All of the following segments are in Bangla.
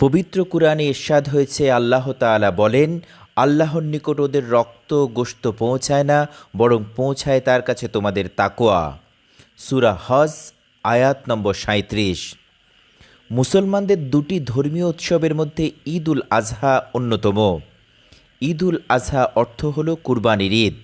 পবিত্র কুরআনে ইরশাদ হয়েছে, আল্লাহ তাআলা বলেন, আল্লাহর নিকট ওদের রক্ত গোশত পৌঁছায় না, বরং পৌঁছায় তার কাছে তোমাদের তাকোয়া সূরা হজ, আয়াত নম্বর সাঁত্রিশ মুসলমানদের দুটি ধর্মীয় উৎসবের মধ্যে ঈদ উল আজহা অন্যতম। ঈদ উল আজহা অর্থ হল কুরবানির ঈদ।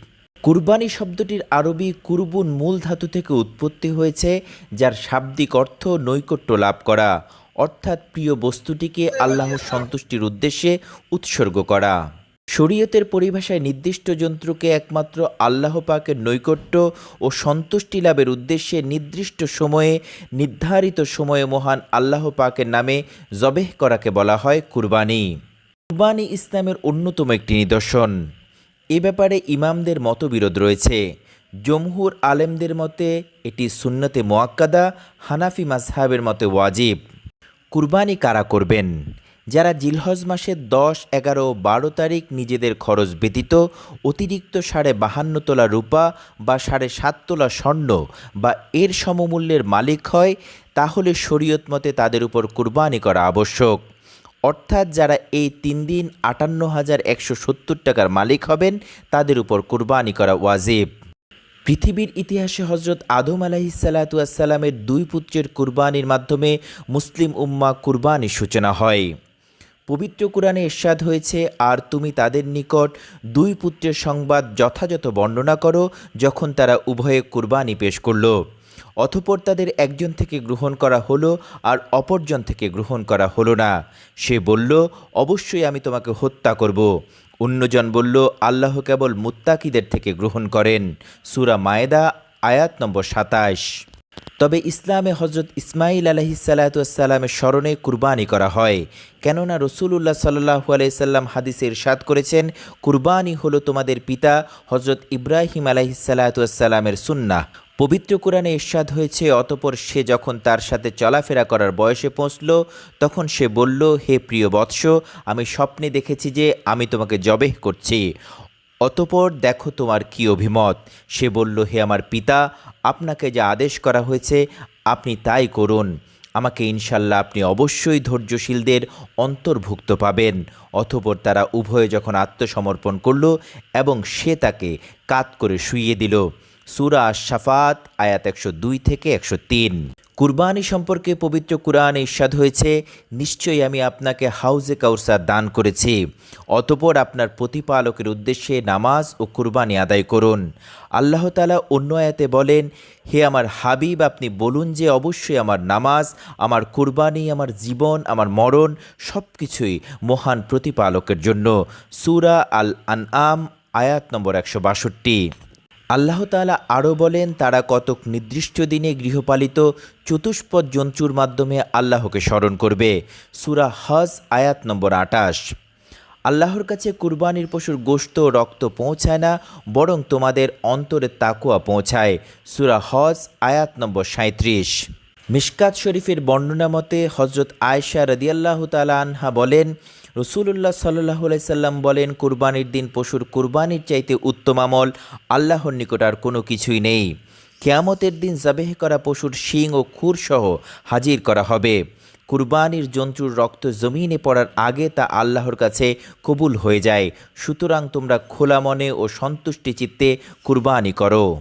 কুরবানি শব্দটির আরবি কুরবুন মূল ধাতু থেকে উৎপত্তি হয়েছে, যার শাব্দিক অর্থ নৈকট্য লাভ করা। অর্থাৎ প্রিয় বস্তুটিকে আল্লাহর সন্তুষ্টির উদ্দেশ্যে উৎসর্গ করা। শরীয়তের পরিভাষায় নির্দিষ্ট যন্ত্রকে একমাত্র আল্লাহ পাকের নৈকট্য ও সন্তুষ্টি লাভের উদ্দেশ্যে নির্দিষ্ট সময়ে, নির্ধারিত সময়ে মহান আল্লাহ পাকের নামে জবেহ করাকে বলা হয় কুরবানি। কুরবানি ইসলামের অন্যতম একটি নিদর্শন। এ ব্যাপারে ইমামদের মতবিরোধ রয়েছে। জমহুর আলেমদের মতে, এটি সুন্নতে মোয়াক্কাদা হানাফি মাজহাবের মতে ওয়াজিব। কুরবানি কারা করবেন? যারা জিলহজ মাসের দশ, এগারো বারো তারিখ নিজেদের খরচ ব্যতীত অতিরিক্ত সাড়ে বাহান্ন তোলা রূপা বা সাড়ে সাত তোলা স্বর্ণ বা এর সমমূল্যের মালিক হয়, তাহলে শরীয়ত মতে তাদের উপর কুরবানি করা আবশ্যক। অর্থাৎ যারা এই তিন দিন আটান্ন হাজার একশো সত্তর টাকার মালিক হবেন, তাদের উপর কুরবানি করা ওয়াজিব। পৃথিবীর ইতিহাসে হজরত আদম আলাহিসাল্লাতুয়াসাল্লামের দুই পুত্রের কুরবানির মাধ্যমে মুসলিম উম্মা কুরবানির সূচনা হয়। পবিত্র কোরআনে এরশাদ হয়েছে, আর তুমি তাদের নিকট দুই পুত্রের সংবাদ যথাযথ বর্ণনা করো যখন তারা উভয়ে কুরবানি পেশ করল। অতপর তাদের একজন থেকে গ্রহণ করা হলো আর অপরজন থেকে গ্রহণ করা হলো না। সে বলল, অবশ্যই আমি তোমাকে হত্যা করব। অন্যজন বলল, আল্লাহ কেবল মুত্তাকিদের থেকে গ্রহণ করেন। সুরা মায়েদা, আয়াত নম্বর সাতাশ। তবে ইসলামে হজরত ইসমাইল আলহিসাল্লাতুসাল্লামের স্মরণে কুরবানি করা হয়। কেননা রসুল্লাহ সাল্লাহু আলাইসাল্লাম হাদিসে ইরশাদ করেছেন, কুরবানি হলো তোমাদের পিতা হজরত ইব্রাহিম আলাহিসাল্লাতুসাল্লামের সুন্নাহ। পবিত্র কোরআনে ইরশাদ হয়েছে, অতপর সে যখন তার সাথে চলাফেরা করার বয়সে পৌঁছল, তখন সে বলল, হে প্রিয় বৎস, আমি স্বপ্নে দেখেছি যে আমি তোমাকে জবেহ করছি। অতপর দেখো তোমার কি অভিমত। সে বলল, হে আমার পিতা, আপনাকে যা আদেশ করা হয়েছে, আপনি তাই করুন। আমাকে ইনশাল্লাহ আপনি অবশ্যই ধৈর্যশীলদের অন্তর্ভুক্ত পাবেন। অথপর তারা উভয়ে যখন আত্মসমর্পণ করল এবং সে তাকে কাত করে শুইয়ে দিল। সুরা শাফাত আয়াত একশো দুই থেকে একশো তিন। কুরবানি সম্পর্কে পবিত্র কুরআন ইস্বাদ হয়েছে, নিশ্চয়ই আমি আপনাকে হাউজে কাউসার দান করেছি। অতপর আপনার প্রতিপালকের উদ্দেশ্যে নামাজ ও কুরবানি আদায় করুন। আল্লাহ তালা অন্য আয়াতে বলেন, হে আমার হাবিব, আপনি বলুন যে অবশ্যই আমার নামাজ, আমার কুরবানি, আমার জীবন, আমার মরণ সব কিছুই মহান প্রতিপালকের জন্য। সুরা আল আনআম আয়াত নম্বর একশো বাষট্টি। আল্লাহ তাআলা আরও বলেন, তারা কতক নির্দিষ্ট দিনে গৃহপালিত চতুষ্পদ জন্তুর মাধ্যমে আল্লাহকে স্মরণ করবে। সুরা হজ, আয়াত নম্বর আটাশ। আল্লাহর কাছে কুরবানির পশুর গোশত রক্ত পৌঁছায় না, বরং তোমাদের অন্তরে তাকুয়া পৌঁছায়। সুরা হজ, আয়াত নম্বর সাঁত্রিশ মিশকাত শরীফের বর্ণনা মতে হজরত আয়সা রদিয়াল্লাহ তালা আনহা বলেন রসুল্লাহ সাল্লাহ সাল্লাম বলেন, কুরবানির দিন পশুর কুরবানির চাইতে উত্তম আমল আল্লাহর নিকট আর কোনো কিছুই নেই। কেয়ামতের দিন জাবেহ করা পশুর শিং ও খুর সহ হাজির করা হবে। কুরবানির জন্তুর রক্ত জমিনে পড়ার আগে তা আল্লাহর কাছে কবুল হয়ে যায়। সুতরাং তোমরা খোলা মনে ও সন্তুষ্টি চিত্তে কুরবানি করো।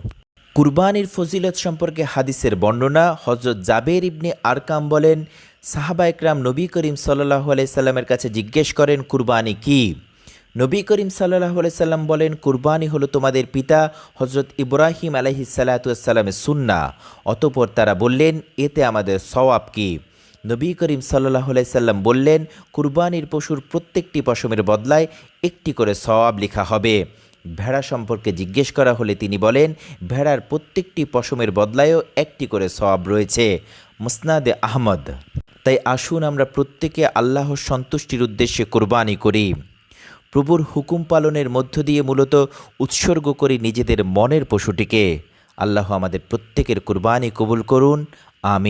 কুরবানির ফজিলত সম্পর্কে হাদিসের বর্ণনা হজরত জাবের ইবনে আরকাম বলেন সাহাবা একরাম নবী করিম সাল্লাহ আলাইসাল্লামের কাছে জিজ্ঞেস করেন, কুরবানি কি? নবী করিম সাল্লাহ সাল্লাম বলেন, কুরবানি হলো তোমাদের পিতা হজরত ইব্রাহিম আলহি সাল্লাতামের সুন্না অতপর তারা বললেন, এতে আমাদের সওয়াব কি? নবী করিম সাল্লাহ সাল্লাম বললেন, কুরবানির পশুর প্রত্যেকটি পশমের বদলায় একটি করে সওয়াব লেখা হবে। ভেড়া সম্পর্কে জিজ্ঞেস করা হলে তিনি বলেন, ভেড়ার প্রত্যেকটি পশমের বদলায়ও একটি করে সওয়াব রয়েছে। মুসনাদে আহমদ। তাই আসুন আমরা প্রত্যেকে আল্লাহর সন্তুষ্টির উদ্দেশ্যে কোরবানি করি। প্রভুর হুকুম পালনের মধ্য দিয়ে মূলত উৎসর্গ করি নিজেদের মনের পশুটিকে। আল্লাহ আমাদের প্রত্যেকের কোরবানি কবুল করুন। আমি